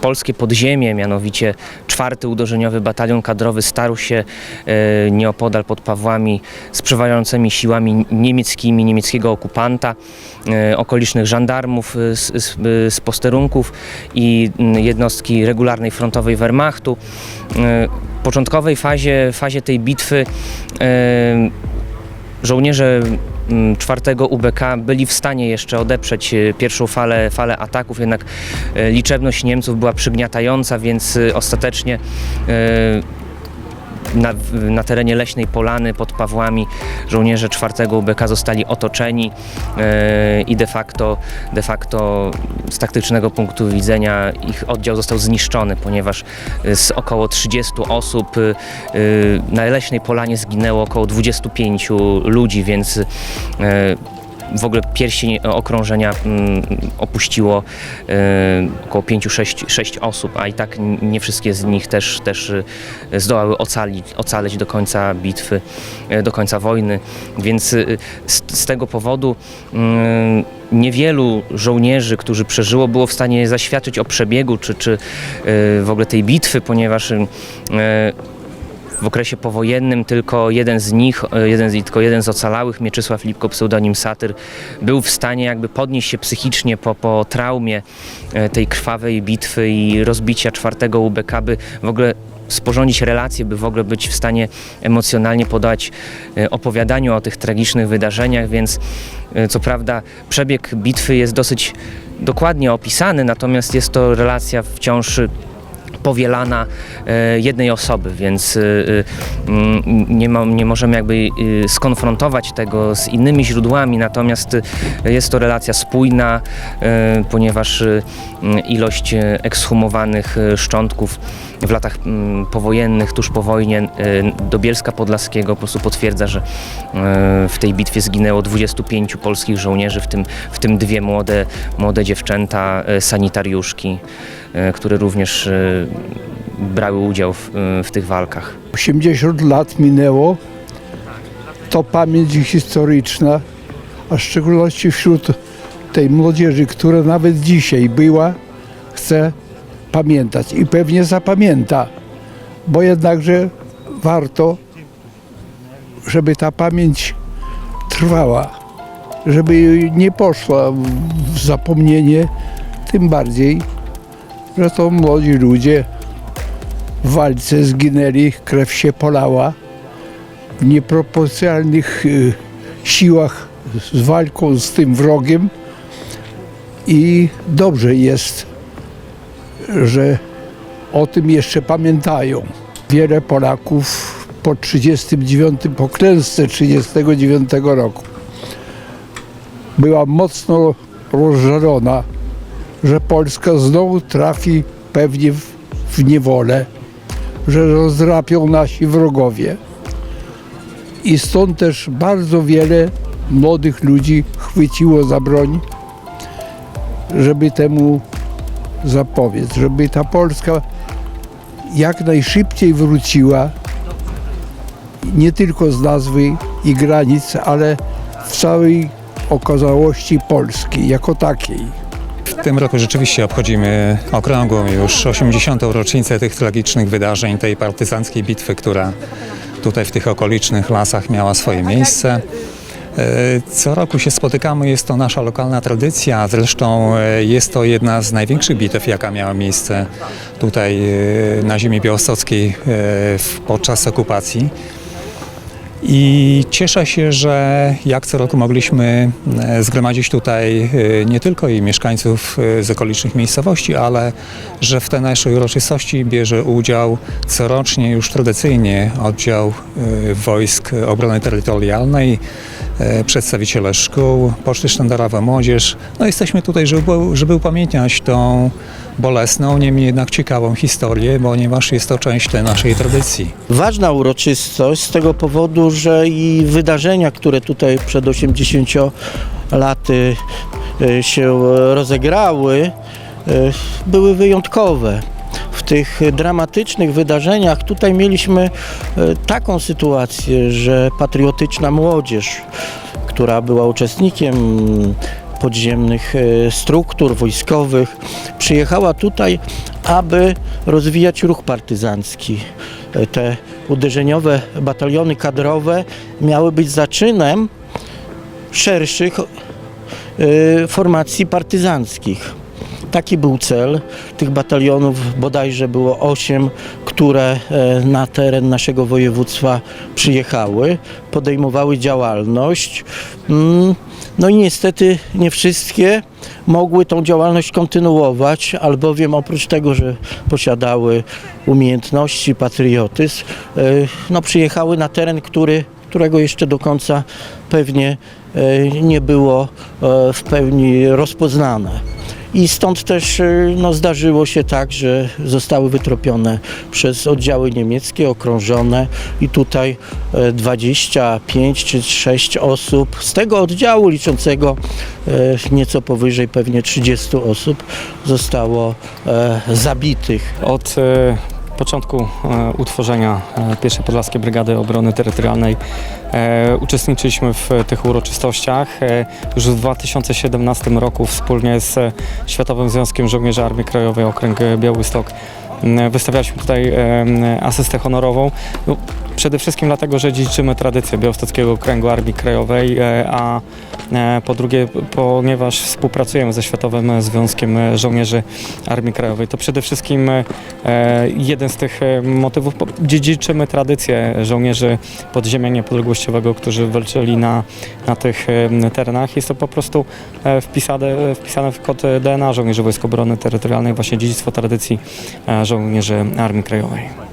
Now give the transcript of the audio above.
polskie podziemie, mianowicie czwarty uderzeniowy batalion kadrowy starł się e, nieopodal pod Pawłami z przeważającymi siłami niemieckimi, niemieckiego okupanta, e, okolicznych żandarmów e, z, z, z posterunków i jednostki regularnej frontowej Wehrmachtu. W początkowej fazie, fazie tej bitwy żołnierze czwartego UBK byli w stanie jeszcze odeprzeć e, pierwszą falę, falę ataków, jednak e, liczebność Niemców była przygniatająca, więc e, ostatecznie na, na terenie Leśnej Polany pod Pawłami żołnierze czwartego UBK zostali otoczeni e, i de facto, de facto z taktycznego punktu widzenia ich oddział został zniszczony, ponieważ e, z około 30 osób e, na Leśnej Polanie zginęło około 25 ludzi, więc e, w ogóle pierścień okrążenia mm, opuściło e, około 5-6 osób, a i tak nie wszystkie z nich też, też e, zdołały ocalić, ocaleć do końca bitwy, e, do końca wojny. Więc z, z tego powodu mm, niewielu żołnierzy, którzy przeżyło, było w stanie zaświadczyć o przebiegu czy, czy w ogóle tej bitwy, ponieważ w okresie powojennym tylko jeden z nich, e, jeden tylko jeden z ocalałych, Mieczysław Lipko, pseudonim Satyr, był w stanie jakby podnieść się psychicznie po, po traumie e, tej krwawej bitwy i rozbicia czwartego UBK, by w ogóle sporządzić relacje, by w ogóle być w stanie emocjonalnie podać e, opowiadaniu o tych tragicznych wydarzeniach, więc co prawda przebieg bitwy jest dosyć dokładnie opisany, natomiast jest to relacja wciąż powielana e, jednej osoby, więc e, e, nie, ma, nie możemy jakby skonfrontować tego z innymi źródłami, natomiast jest to relacja spójna, ponieważ ilość ekshumowanych szczątków w latach powojennych, tuż po wojnie do Bielska Podlaskiego po prostu potwierdza, że w tej bitwie zginęło 25 polskich żołnierzy, w tym, w tym dwie młode, młode dziewczęta, sanitariuszki, które również e, brały udział w, e, w tych walkach. 80 lat minęło, to pamięć historyczna, a w szczególności wśród tej młodzieży, która nawet dzisiaj była, chce pamiętać i pewnie zapamięta, bo jednakże warto, żeby ta pamięć trwała, żeby nie poszła w zapomnienie, tym bardziej, że to młodzi ludzie w walce zginęli, krew się polała. W nieproporcjonalnych y, siłach z walką z tym wrogiem i dobrze jest, że o tym jeszcze pamiętają. Wiele Polaków po 39, po klęsce 39 roku była mocno rozżalona, że Polska znowu trafi pewnie w, w niewolę że rozdrapią nasi wrogowie. I stąd też bardzo wiele młodych ludzi chwyciło za broń, żeby temu zapobiec, żeby ta Polska jak najszybciej wróciła nie tylko z nazwy i granic, ale w całej okazałości Polski jako takiej. W tym roku rzeczywiście obchodzimy okrągłą już 80. rocznicę tych tragicznych wydarzeń, tej partyzanckiej bitwy, która tutaj w tych okolicznych lasach miała swoje miejsce. E, Co roku się spotykamy, jest to nasza lokalna tradycja, zresztą e, jest to jedna z największych bitew, jaka miała miejsce tutaj e, na ziemi białostockiej podczas okupacji. I cieszę się, że jak co roku mogliśmy e, zgromadzić tutaj e, nie tylko i mieszkańców e, z okolicznych miejscowości, ale że w tej naszej uroczystości bierze udział corocznie już tradycyjnie oddział wojsk obrony terytorialnej, przedstawiciele szkół, Poczty Sztandarowa, Młodzież. No jesteśmy tutaj, żeby, żeby upamiętniać tą bolesną, niemniej jednak ciekawą historię, ponieważ jest to część tej naszej tradycji. ważna uroczystość z tego powodu, że i wydarzenia, które tutaj przed 80 laty y, się rozegrały, y, były wyjątkowe. W tych dramatycznych wydarzeniach tutaj mieliśmy y, taką sytuację, że patriotyczna młodzież, która była uczestnikiem podziemnych e, struktur wojskowych. Przyjechała tutaj, aby rozwijać ruch partyzancki. E, Te uderzeniowe bataliony kadrowe miały być zaczynem szerszych e, formacji partyzanckich. Taki był cel. Tych batalionów bodajże było 8, które e, na teren naszego województwa przyjechały, podejmowały działalność. Mm, No i niestety nie wszystkie mogły tą działalność kontynuować, albowiem oprócz tego, że posiadały umiejętności, patriotyzm, e, no przyjechały na teren, który, którego jeszcze do końca pewnie e, nie było w pełni rozpoznane. I stąd też e, no, zdarzyło się tak, że zostały wytropione przez oddziały niemieckie, okrążone i tutaj e, 25 czy 6 osób z tego oddziału liczącego e, nieco powyżej pewnie 30 osób zostało e, zabitych. Od e, początku e, utworzenia e, pierwszej Podlaskiej Brygady Obrony Terytorialnej e, uczestniczyliśmy w tych uroczystościach. Już w 2017 roku wspólnie z Światowym Związkiem Żołnierzy Armii Krajowej Okręg Białystok wystawialiśmy tutaj asystę honorową. Przede wszystkim dlatego, że dziedziczymy tradycję Białostockiego Okręgu Armii Krajowej, e, a e, po drugie, ponieważ współpracujemy ze Światowym Związkiem Żołnierzy Armii Krajowej, to przede wszystkim e, jeden z tych motywów, dziedziczymy tradycję żołnierzy podziemia niepodległościowego, którzy walczyli na, na tych terenach. Jest to po prostu wpisane, wpisane w kod DNA żołnierzy Wojsk Obrony Terytorialnej, właśnie dziedzictwo tradycji żołnierzy Armii Krajowej.